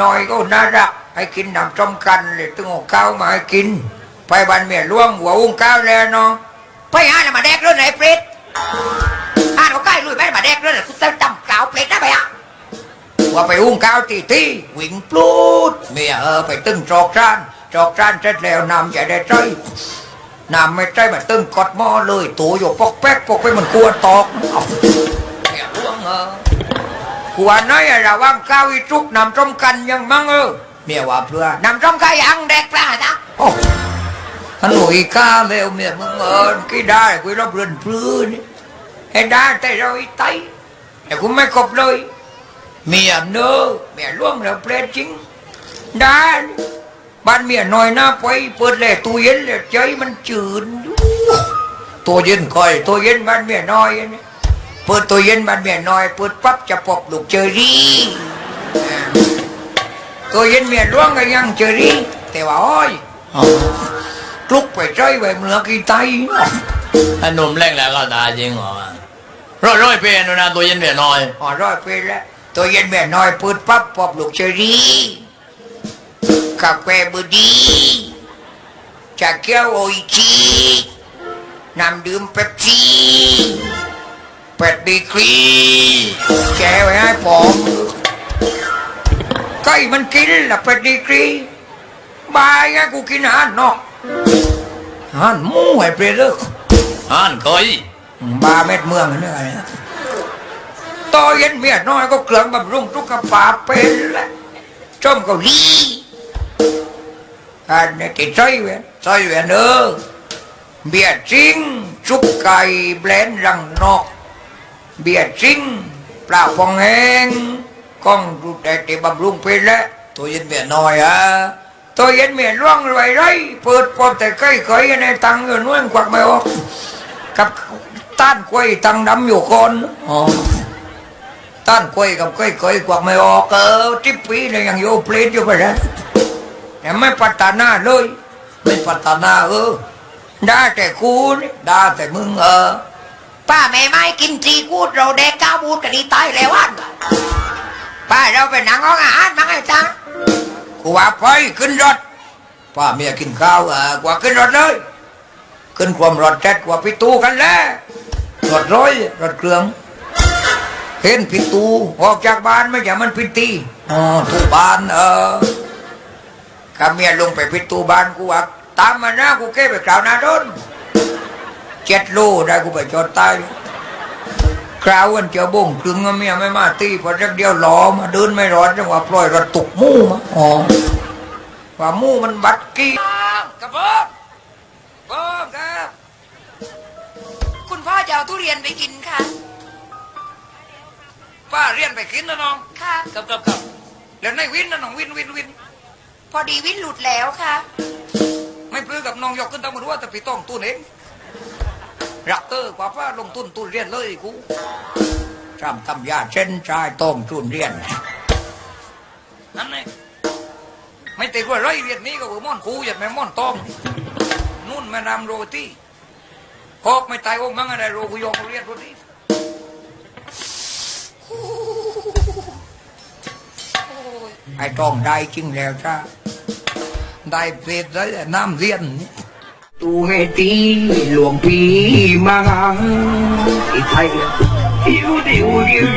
น้อยก็น่ารักให้กินน้ำจมกันเลยตึงเอาข้าวมาให้กิน ไปบ้านเมียหล่วงหัวอุ้งข้าวแล้วเนาะไปหาแล้วมาแดกเรื่องไหนเปรตอ่านเขาใกล้ลุยแม่มาแดกเรื่องไหนกูจะจำกล่าวเปรตได้ไหมอะว่าไปอุ้งข้าวตีที่วิ่งปลูดเมียเออไปตึงจอกจานจอกจานเสร็จแล้วน้ำจะได้ใจน้ำไม่ใจมาตึงกดหม้อเลยตัวอยู่ปอกแป๊กปอกไปมันกลัวตอกเอ้าเมียหล่วงเออ กวนน้อยอะระวังข้าวอีจุกนำต้มกันยังมั่งเออเมียว่าเพื่อนำจมไก่อังแดกปลาจ้ะโอ้ฮันหนุ่ยข้าเมวเมียมึงเอิญกี่ได้กูรับเรือนพลื้นไอ้ได้แต่เราไอ้ไตแต่กูไม่กบเลยเมียเนอเมียล่วงแล้วเปรตจริงได้บ้านเมียน้อยหน้าไปเปิดแหล่ตู้เย็นเลยใจมันจืดอยู่ตัวเย็นคอยตัวเย็นบ้านเมียน้อยอันนี้ เปิดตัวเย็นบ้านเมียน้อย เปิดปั๊บจะปบลูกเจอรี่อ่าตัวเย็นเมียหล่วงก็ยังเจอรี่แต่ว่าโอ้ยกลุกไปใจไปเมืองกีไตไอ้หนุ่มเร่งแล้วก็ตายจริงเหรอร้อยร้อยๆเป็นนะตัวเย็นเมียน้อยอ๋อร้อยปีแล้วตัวเย็นเมียน้อยเปิดปั๊บปบลูกเจอรี่กาแฟบดีชาเขียวโออิชิน้ำดื่มเป๊ปซี่ เป็ดดีกรีแจไว้ให้ผมก็อีมันกินละเป็ดดีกรี บายไงกูกินอาหารนอกอาหารหมูไอ้เปรตเลิกอ่านเคยบาเม็ดเมืองอันนี่ไงตอเย็นเมียน้อยก็เครื่องบำรุงทุกกระปาเป็นแหละจมเกาหลีอันนี้ติดใจเว้ยใจเว้ยเนอเบียร์จริง ชุบไก่แบรนด์รังนอก เบียร์จริงปลาฟองแห้งก้องดูแต่ติบำรุงเป็นแล้วตัวเย็นเมียน้อยอะตัวเย็นเมียร่วงรวยไรเปิดปอบแต่ใกล้เคยในตังเงินน้วยควักไม่ออกกับต้านกล้วยตังดำอยู่คนอ๋อต้านกล้วยกับกล้วยเคยควักไม่ออกเออทิปปีเนี่ยยังอยู่เพลทอยู่ไปแล้วแต่ไม่พัฒนาเลยไม่พัฒนาเออได้แต่กูนี่ได้แต่มึงเออ ป้าแม่ไม้กินจีกูดเราแดกก้าวบูดกันดีตายแล้วอันป้าเราเป็นนางห้องอาหารมั้งไอ้จ้ากูว่าไปขึ้นรถป้าเมียกินข้าวเออกว่าขึ้นรถเลย ขึ้นความรถแจ็ดกว่าพิตูกันแล้วรถร้อยรถเครื่องเห็นพิตูออกจากบ้านไม่ใช่มันพิตีอ๋อทุกบ้านเออข้าเมียลงไปพิตูบ้านกูว่าตามมานะกูเก้ไปกล่าวนาโดน เจ็ดโลได้กูไปจอดใต้คราววันเจ้าบ่งครึ่งอะเมียไม่มาตีพอจักเดียวหลอมาเดินไม่รอดจังหวะปล่อยรถตกหมู่มาอ๋อว่าหมู่มันบัดกี้กระเบิดเบิ้มครับคุณพ่อจะเอาทุเรียนไปกินค่ะ ป้าเรียนไปกินนะน้อง ค่ะครับครับครับแล้วในวินนะน้องวินวินวิน พอดีวินหลุดแล้วค่ะ ไม่ปลื้อกับน้องยกขึ้นตั้งมือว่าแต่พี่ต้องตู้เอง รักเตอร์กว่าป้าลงทุนตุนเรียนเลยกูจำคำยาเช่นชายต้องทุนเรียนนั่นไงไม่ติดว่าไรเรียนนี้ก็ว่ม่อนกูอย่าแม่ม่อนตองนุ่นแม่นำโรตีหอกไม่ตายอกมั้งอะไรโรกุยองเรียนโรตีไอ้ต้องได้จริงแล้วจ้าได้เพชรได้น้ำเรียนนี่ ตูเมตีหลวงพี่มาอีไทยดิวดิวดิว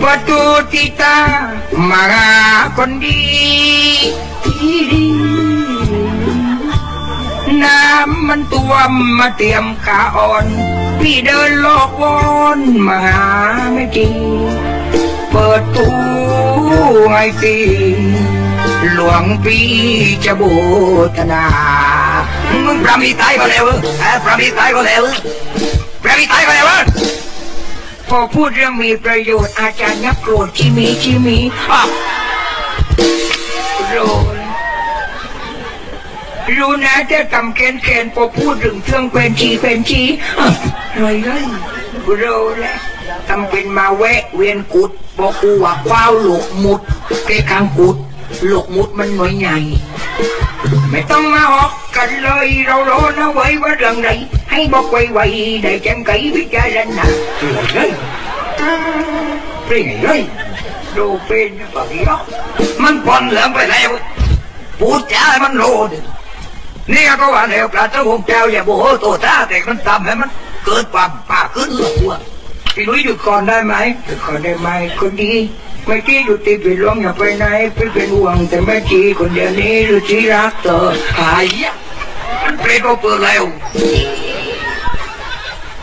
ประตูติตามาคนดีที่ดีน้ำมันตัวมมาเตรียมขาอ่อน พี่เดินโลกวนมาหาไม่จริงเปิดตู้ให้ตี หลวงพี่จะบูชนามึงพระมีตายก็แล้วเออพระมีตายก็แล้วพระมีตายก็แล้วพอพูดเรื่องมีประโยชน์อาจารย์ยักโกรธชิมีชิมีอ้าวรู้รู้นะจะทำเกนเกนพอพูดถึงเครื่องเป็นชีเป็นชีอ้าวรวยเลยโรแล้วทำเป็นมาแวะเวียนกุดบอกกูว่าคว้าวหลกมุดแกคางกุด หลกมุดมันหน่วยใหญ่ไม่ต้องมาหอกกันเลยเรารู้นะไว้ว่าเรื่องใดให้บอกไว้ไว้ để chẳng kỹ với cha ranh nè Trời ơi Trời ơi ดูเป็นปากยอกมันปอนเหลืองไปแล้วพูดจาให้มันรู้ดินี่ก็ว่าแล้วพระเจ้าองค์ เจ้าอย่าโมโหโตตาแต่มันทำให้มันเกิดความป่าขึ้นหรอกว่าพี่นุ้ยหยุดก่อนได้ไหมหยุดก่อนได้ไหมคนดีไม่ที่อยู่ตีไปหลวงอย่าไปไหนไปเป็นห่วงแต่ไม่จีคนเดียวนี้หรือที่รักเธอหายะมันเปรตก็เปิดแล้ว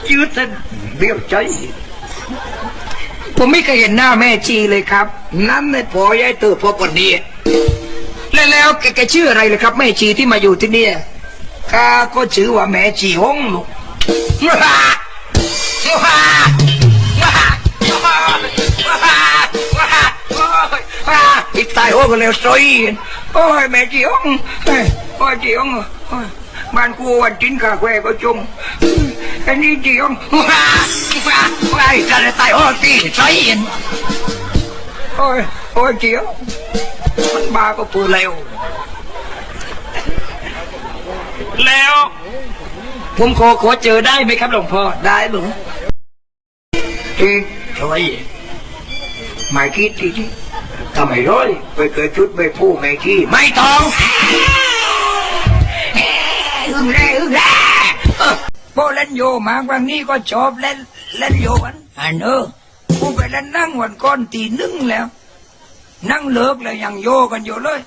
ยืดเส้นเบี้ยวใจผมไม่เคยเห็นหน้าแม่ชีเลยครับ นั่นในพอยายเตอพอปนนี้แล้วแล้วแกแกชื่ออะไรเลยครับ แม่ชีที่มาอยู่ที่เนี่ยข้าก็ชื่อว่าแม่ชีฮงลูกว้าว้าว้าว้าว้าว้า ว้าอีกตายโอ้ก็แล้วซอยโอ้ยแม่ชีฮงเฮ้ยโอ้ยชีฮงโอ้ยบ้านกูวันจินกาแควก็จงอันนี้ชีฮงว้าว้าว้าอีกตายตายโอ้ตีซอยโอ้ยโอ้ยชีฮงมันบาก็ปืนเร็วแล้ว ผมขอขอเจอได้ไหมครับหลวงพ่อได้หลวงที่สวยไม่คิดที่ ทำไมร้อยไปเกิดชุดไปผู้ไม่ที่ไม่ต้องอึ้งแร่อึ้งแร่เออพอเล่นโยมาวันนี้ก็ชอบเล่นเล่นโยกันอันเออกูไปเล่นนั่งวันก้อนตีนึ่งแล้ว นั่งเลิกแล้วยังโยกันอยู่เลย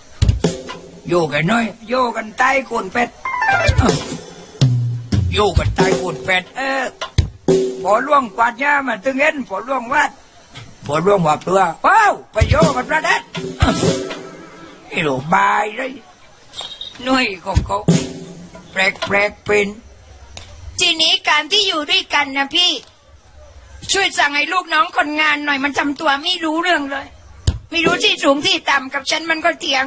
โยกันน้อย โยกันใต้โคนเป็ดโยกันใต้โคนเป็ดเออพอล่วงกวาดหญ้ามาตึงเอ็นพอล่วงวัด พอล่วงว่าเปลือว้าวไปโยกันประเด็ดเอ้าไอ้หลูกบายเลยหน้อยของเขาแปลกแปลกๆเป็นทีนี้การที่อยู่ด้วยกันนะพี่ ช่วยสั่งให้ลูกน้องคนงานหน่อยมันทำตัวไม่รู้เรื่องเลย ไม่รู้ที่สูงที่ต่ำกับฉันมันก็เถียง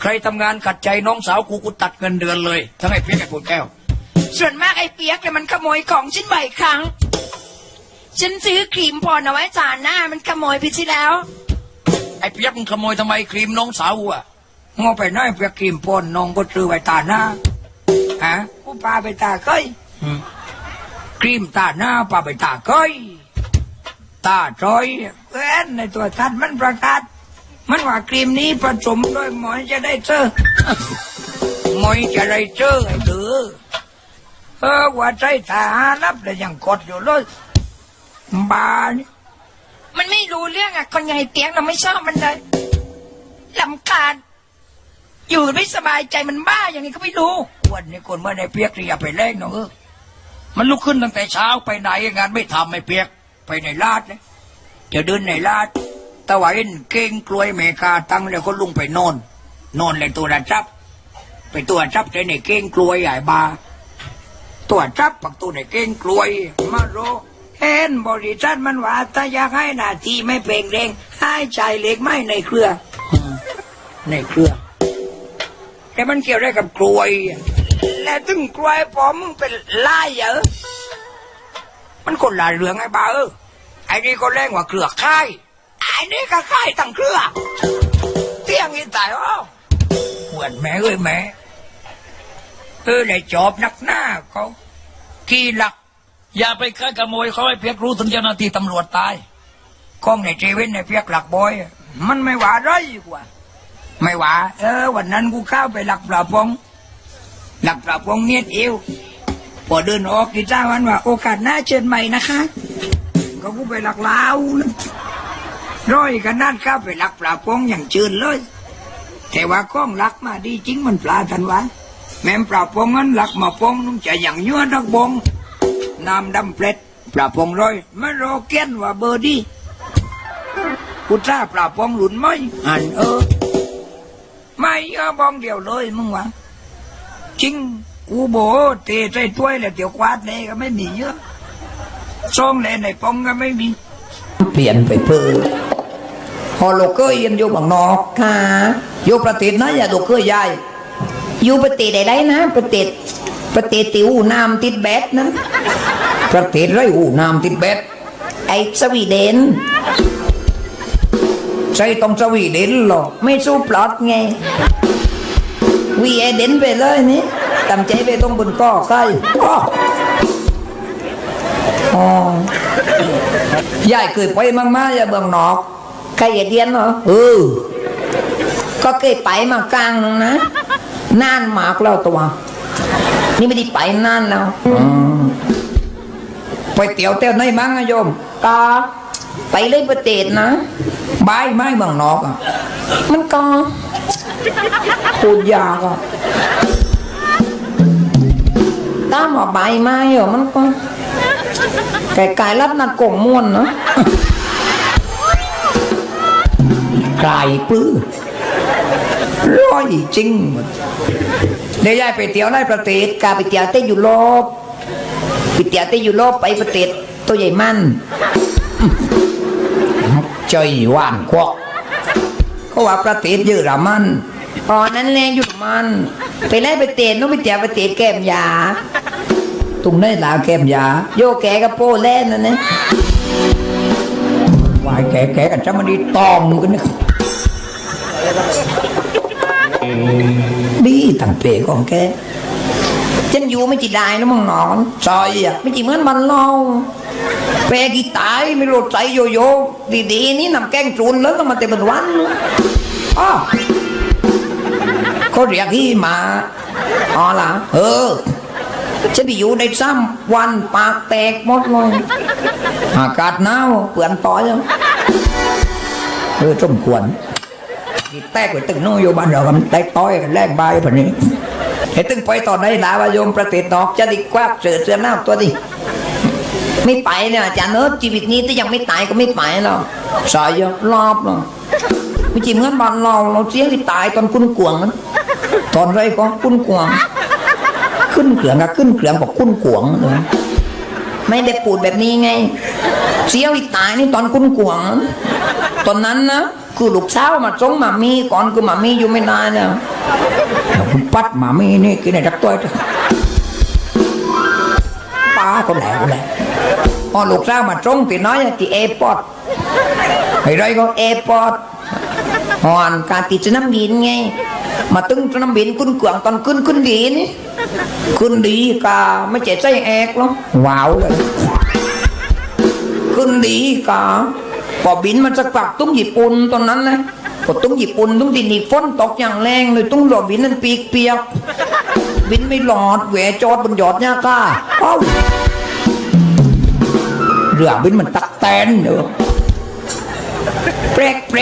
ใครทำงานขัดใจน้องสาวกูกูตัดเงินเดือนเลย ทั้งไอ้เพี้ยกไอ้ปวดแก้ว ส่วนมากไอ้เปียกเนี่ยมันขโมยของฉันบ่อยครั้ง ฉันซื้อครีมพรเอาไว้จานหน้ามันขโมยไปที่แล้ว ไอ้เปียกมึงขโมยทำไมครีมน้องสาวอะงอไปน้อยเปียกครีมปนน้องก็ซื้อไว้ตาหน้าฮะกูพาไปตาเก้ยอืมครีมตาหน้าพาไปตาเก้ยตาจอยเว้นในตัวทัดมันประกาศ มันว่าครีมนี้ผสมด้วยหมอยจะได้เจอหมอยจะได้เจอไอ้เดือเออว่าใจตารับแล้วยังกดอยู่เลย บานี่มันไม่รู้เรื่องอะ คนใหญ่เปียกเราไม่ชอบมันเลยลำคาญอยู่ไม่สบายใจมันบ้าอย่างนี้ก็ไม่รู้วันนี้คนเมื่อในเปียกที่อย่าไปแรงน้องเออมันลุกขึ้นตั้งแต่เช้าไปไหนงานไม่ทำไม่เปียก ไปในลาดเลยจะเดินในลาดตะวันเก่งกลวยเมกาตั้งแล้วก็ลุงไปนอนนอนเลยตัวระจับ ไปตัวจับใจในเก่งกลวยใหญ่บาตัวจับปักตัวในเก่งกลวยมาโร เห็นบริษัทมันว่าถ้าอยากให้หน้าที่ไม่เปล่งเร่งให้ใจเล็กไม่ในเครือ ในเครือ แต่มันเกี่ยวได้กับกลวย และถึงกลวยพอมึงเป็นลาเหรอมันคนละเรื่องไอ้บ้าเออไอ้นี่ก็แรงกว่าเครือค่ายไอ้นี่ก็ค่ายตั้งเครือเที่ยงอีตายอ้อเหวนแม่เอ้ยแม่เออในจอบนักหน้าเขาขี้หลัก อย่าไปค่ายขโมยเขาให้เพียกรู้ถึงเจ้าหน้าที่ตำรวจตายกล้องในเจเว่นในเพียกหลักบอย มันไม่หวาไรกว่า ไม่หวาเออ วันนั้นกูเข้าไปหลักปลาปอง หลักปลาปองเนียดเอวพอเดินออกกีจ้าวันว่า โอกาสหน้าเชิญใหม่นะคะก็กูไปหลักลาวร้อยกันนั่นเข้าไปหลักปลาปองอย่างเชิญเลย แต่ว่าก้องหลักมาดีจริงมันปลาทันวะแม่ปลาปองนั้นหลักมาปองนุ่งจะอย่างยั่วนักบง น้ำดำเปล็ดปลาปงร้อยมันรอเกี้ยนว่าเบอร์ดีกูจ้าปลาปงหลุนไหมอันเออ ไม่เออบองเดียวเลยมึงวะจริงกูโบเตะใส่ถ้วยแล้วเดี๋ยวควาดเลยก็ไม่มีเยอะซ่องเลยในปองก็ไม่มี เปลี่ยนไปเพื่อฮอลโลเกอร์ยันอยู่บางนอกค่ะอยู่ประเทศนะอย่าดูเกอร์ใหญ่อยู่ประเทศใดๆนะ ประเทศ ประเทศติวน้ำติดแบดนั้น ประเทศไรอูน้ำติดเบ็ดไอ้สวีเดนใช่ต้องสวีเดนหรอไม่สู้ปลอดไงวีเอเดนไปเลยนี่ตำใจไปตรงบนก้อใครอ๋ออ๋อยายเคยไปมั่งมาอย่าเบืองนอกรอย่าเดียนเหรอเออก็เคยไปมากลางนึงนะนานมากแล้วตัว นี่ไม่ได้ไปนานแล้วไปเตี๋ยวเต้วไหนบ้างอะโยมก็ไปเลยประเทศนะบายไม้เมืองนอกอะมันก็พูดยากอะตามว่าใบไม้เหรอมันก็ไก่ไก่รับนัดกงม่วนเนาะไกลปื้อร้อยจริง เดี๋ยวยายไปเตี๋ยวในประเทศกาไปเตียวเต้ยุโรปไปเตียวเต้ยุโรปไปประเทศตัวใหญ่มันใจหวานควักเขาว่าประเทศเยอรมันอ๋อนั่นแหละอยู่มันไปไล่ประเทศนู้นไปเตียวประเทศแก้มยาตรงไหนลาแก้มยา โยแกกับโป้แล่นนั่นนะวายแก่ๆกันจะมาดีตอมกันนี่ ดีตั้งเปของแกฉันอยู่ไม่จีได้นะมึงนอนซอยอะไม่จีเหมือนมันเราแปรกีตายไม่รู้ใจโยโย่ดีๆนี่นำแกงจูนแล้วต้องมาเต็มเป็นวันอ้อเขาเรียกที่มาอ๋อล่ะเออฉันไปอยู่ในซ้ำวันปากแตกหมดเลยอากาศหนาวเปลือนต่อยแล้วเออสมควร นี่แตกไปตึงโน้อยู่บ้านเรากันแตกต้อยกันแลกใบแบบนี้เห็นตึงไปตอนไหนลาวาโยมประเทศนอกจะดีกว่าเสือเสือหน้าตัวดิไม่ไปเนี่ยอาจารย์เนิร์ดชีวิตนี้ถ้ายังไม่ตายก็ไม่ไปหรอกสายอะรอบหรอกไม่จีเหมือนบ้านเราเราเสียที่ตายตอนคุณกวงนะตอนไรก็คุณกวง ขึ้นเกลืองกับขึ้นเกลืองบอกคุ้นกวงเลย ไม่ได้พูดแบบนี้ไง เสียที่ตายนี่ตอนคุณกวง ตอนนั้นนะคือลูกสาวมาส่งหมามีก่อนคือหมามีอยู่ไม่นานเนี่ยเดี๋ยวคุณปัดหมามีนี่กินไอ้จักตัวป้าคนแหลคนแหลพอลูกสาวมาตรงตีน้อยอะที่เอร์พอร์ตไอ้ไรก็เอร์พอร์ตหอนการติดสนามบินไง มาตึงสนามบินคุณกวงตอนขึ้นขึ้นดีนี่ ขึ้นดีกาไม่เจ็บใจแอกหรอกว้าวเลยขึ้นดีกาพอบินมาจากปากตุ้งญี่ปุ่นตอนนั้นนะพอตุ้งญี่ปุ่นตุ้งดินนี่ฝนตกอย่างแรงเลยตุ้งหลอดบินนั้นปีกเปียกบินไม่หลอดแหวจอดบนยอดเนี่ยก้าเอ้าเรือบินมันตักแตนเด้อแปลกแปลก